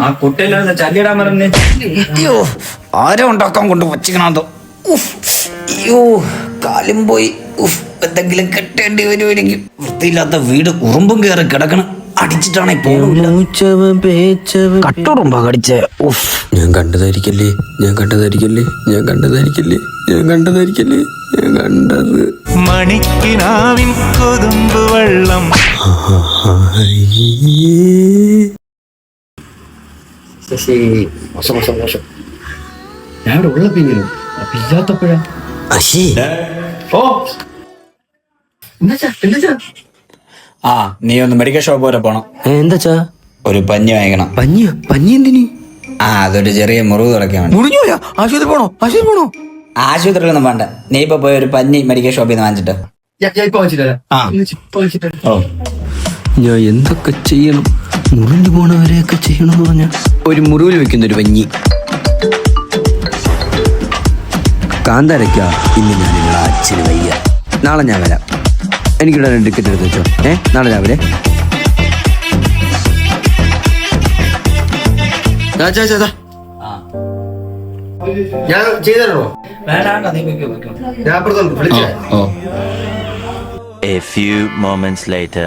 ആ കുട്ടയിലായിരുന്നു ചല്ലിടാൻ പറഞ്ഞ് അയ്യോ ആരോ ഉണ്ടാക്കാൻ കൊണ്ട് വച്ചിക്കണതോ ഉഫ് അയ്യോ കാലും പോയി ഉഫ് എന്തെങ്കിലും കെട്ടേണ്ടി വരുമായിരിക്കും വൃത്തിയില്ലാത്ത വീട് ഉറുമ്പും കയറി കിടക്കണം അടിച്ചിട്ടാണെ പോകുന്നില്ല മൂച്ചവൻ പേച്ചവൻ കട്ടുറുമ്പാ കടിച്ച ഉഫ് ഞാൻ കണ്ടതായിരിക്കല്ലേ ഞാൻ കണ്ടതായിരിക്കല്ലേ ഞാൻ കണ്ടതായിരിക്കല്ലേ ഞാൻ കണ്ടതായിരിക്കല്ലേ ഞാൻ കണ്ടത് മണിക്കിനാവിൻ കൊതുമ്പ് വെള്ളം ശശി മോശം മോശം മോശം ഞാൻ ഉള്ളപ്പെങ്കിലും അപ്പൊ ഇല്ലാത്തപ്പോഴാ അശി ഓ. ആ നീ ഒന്ന് മെഡിക്കൽ ഷോപ്പ് വരെ പോണം. എന്താച്ചാ? ഒരു പഞ്ഞി വാങ്ങിക്കണം. പഞ്ഞിയോ? പഞ്ഞി എന്തിനി? ആ അതൊരു ചെറിയ മുറിവ് തുറക്കാൻ വേണ്ടി. മുറിഞ്ഞോയാ ആശുപത്രി പോണോ? ആശുപത്രി പോണോ? ആശുപത്രിയിലൊന്നും വേണ്ട നീ ഇപ്പൊ പോയി ഒരു പഞ്ഞി മെഡിക്കൽ ഷോപ്പിൽ നിന്ന് വാങ്ങിച്ചിട്ട്. ഞാൻ എന്തൊക്കെ ചെയ്യണം? മുറിഞ്ഞു പോണവരെയൊക്കെ ചെയ്യണമെന്ന് പറഞ്ഞ? ഒരു മുറിവിൽ വെക്കുന്ന ഒരു വഞ്ഞി കാന്താരയ്ക്ക ഇന്ന് ഞാൻ നിങ്ങളെ അച്ഛന് വയ്യ. നാളെ ഞാൻ വരാം. എനിക്കിവിടെ രണ്ട് ടിക്കറ്റ് എടുത്ത് വെച്ചോ. ഏ നാളെ രാവിലെ. ഞാൻ ചെയ്തോ ഞാൻ A few moments later.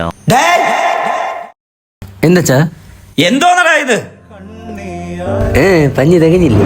എന്താച്ചാ? എന്തോന്നടാ ഇത്? ഏ പഞ്ഞി തികഞ്ഞില്ലേ?